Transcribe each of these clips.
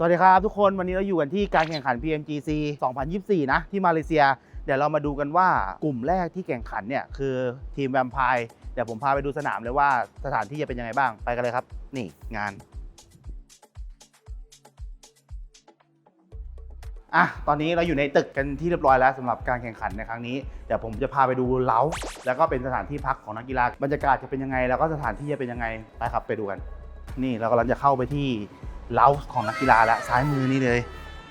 สวัสดีครับทุกคนวันนี้เราอยู่กันที่การแข่งขัน PMGC 2024 นะที่มาเลเซีย เดี๋ยวเรามาดูกันว่ากลุ่มแรกที่แข่งขันเนี่ยคือทีมแวมไพร์เดี๋ยวผมพาไปดูสนามเลยว่าสถานที่จะเป็นยังไงบ้างไปกันเลยครับ นี่งานอะตอนนี้เราอยู่ในตึกกันที่เรียบร้อยแล้วสำหรับการแข่งขันในครั้งนี้เดี๋ยวผมจะพาไปดูเล้าแล้วก็เป็นสถานที่พักของนักกีฬาบรรยากาศจะเป็นยังไง แล้วก็สถานที่จะเป็นยังไงไปครับไปดูกัน นี่เรากำลังจะเข้าไปที่ เล้าของนักกีฬาแล้วซ้ายมือนี่เลย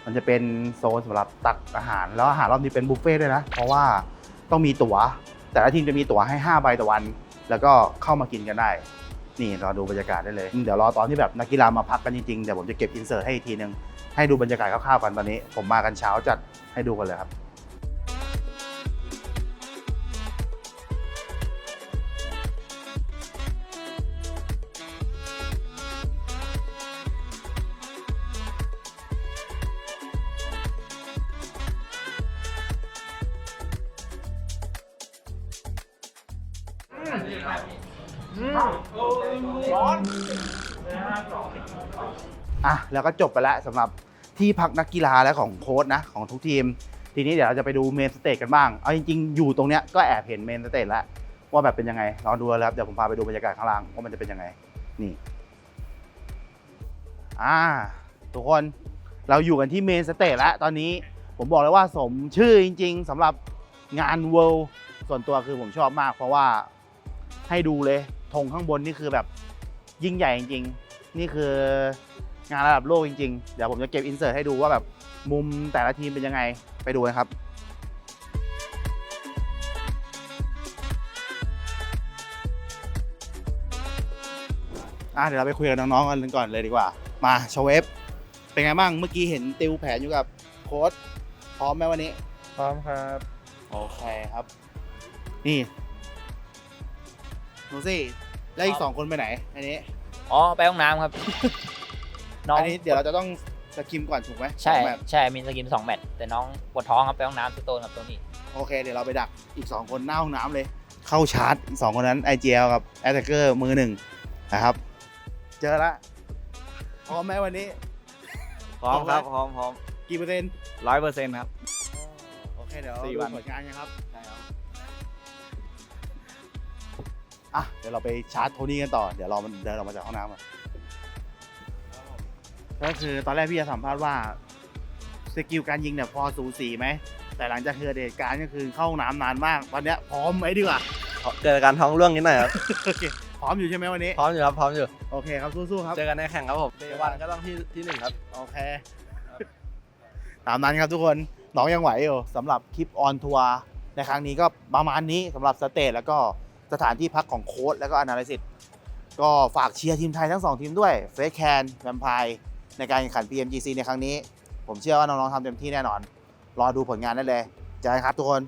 มันจะเป็นโซนสำหรับตักอาหาร แล้วอาหารรอบนี้เป็นบุฟเฟ่ต์ด้วยนะ เพราะว่าต้องมีตั๋ว แต่ละทีมจะมีตั๋วให้ 5 ใบต่อวัน แล้วก็เข้ามากินกันได้ นี่รอดูบรรยากาศได้เลย เดี๋ยวรอตอนที่แบบนักกีฬามาพักกันจริงๆ เดี๋ยวผมจะเก็บอินเสิร์ตให้อีกทีนึง ให้ดูบรรยากาศคร่าวๆกันตอนนี้ ผมมากันเช้าจัดให้ดูกันเลยครับ อะแล้วก็จบไปแล้วสำหรับที่พักนักกีฬาและของโค้ชนะของทุกทีม ทีนี้เดี๋ยวเราจะไปดูเมนสเตจกันบ้าง เอาจริงๆ อยู่ตรงเนี้ยก็แอบเห็นเมนสเตจแล้ว ว่าแบบเป็นยังไงลองดูแล้วครับเดี๋ยวผมพาไปดูบรรยากาศข้างล่างว่ามันจะเป็นยังไง นี่ อ่า ทุกคนเราอยู่กันที่เมนสเตจแล้วตอนนี้ผมบอกเลยว่าสมชื่อจริง ๆสำหรับงาน World ส่วนตัวคือผมชอบมาก เพราะว่า ให้ดูเลยธงข้างบนนี่คือแบบยิ่งใหญ่จริงๆ นี่คืองานระดับโลกจริงๆ เดี๋ยวผมจะเก็บอินเสิร์ตให้ดูว่าแบบมุมแต่ละทีมเป็นยังไงไปดูกันครับอะเดี๋ยวเราไปคุยกับน้องๆกันก่อนเลยดีกว่า มาชเวฟเป็นไงบ้างเมื่อกี้เห็นติวแผนอยู่กับโค้ชพร้อมไหมวันนี้ พร้อมครับ โอเคครับ นี่ ดูสิแล้วอีกสองคนไปไหน อันนี้ อ๋อไปห้องน้ำครับ น้องอันนี้เดี๋ยวเราจะต้องสกิมก่อนถูกไหมใช่สองแบบใช่ มีสกินสองแมตช์แต่น้องปวดท้องครับไปห้องน้ำสโตนกับตัวนี้โอเค เดี๋ยวเราไปดักอีก2คนหน้าห้องน้ำเลย เข้าชาร์จอีกสองคนนั้นไอเจลกับแอตแทกเกอร์มือหนึ่งนะครับ เจอละพร้อมไหมวันนี้ พร้อมครับพร้อมพร้อมพร้อมกี่เปอร์เซ็นต์ร้อยเปอร์เซ็นต์ครับ โอเคเดี๋ยวเราสี่ดูวัน ผลงานกันครับใช่ครับ อะเดี๋ยวเราไปชาร์จโทนี่กันต่อ เดี๋ยวเรามันเดินออกมาจากห้องน้ำก่อนก็คือตอนแรกพี่จะสัมภาษณ์ว่าสกิลการยิงเนี่ยพอสูสีไหม แต่หลังจากเกิดเหตุการณ์ก็คือเข้าห้องน้ำนานมาก ตอนเนี้ยพร้อมไหมดีกว่า เกิดการท้องร่วงนิดหน่อยครับ โอเคพร้อมอยู่ใช่ไหมวันนี้ พร้อมอยู่ครับ พร้อมอยู่ โอเคครับสู้ๆครับ เจอกันในแข่งครับผมเดวันก็ต้องที่ที่หนึ่งครับ โอเค ตามนั้นครับทุกคน น้องยังไหวอยู่สำหรับคลิปออนทัวร์ในครั้งนี้ก็ประมาณนี้สำหรับสเตจแล้วก็ สถานที่พักของโค้ดแล้วก็อนาลิซิสก็ฝากเชียร์ทีมไทยทั้งสองทีมด้วยเฟสแคนแวมไพร์ในการแข่งขัน PMGC ในครั้งนี้ ผมเชื่อว่าน้องๆทำเต็มที่แน่นอน รอดูผลงานได้เลยเจอกันครับทุกคน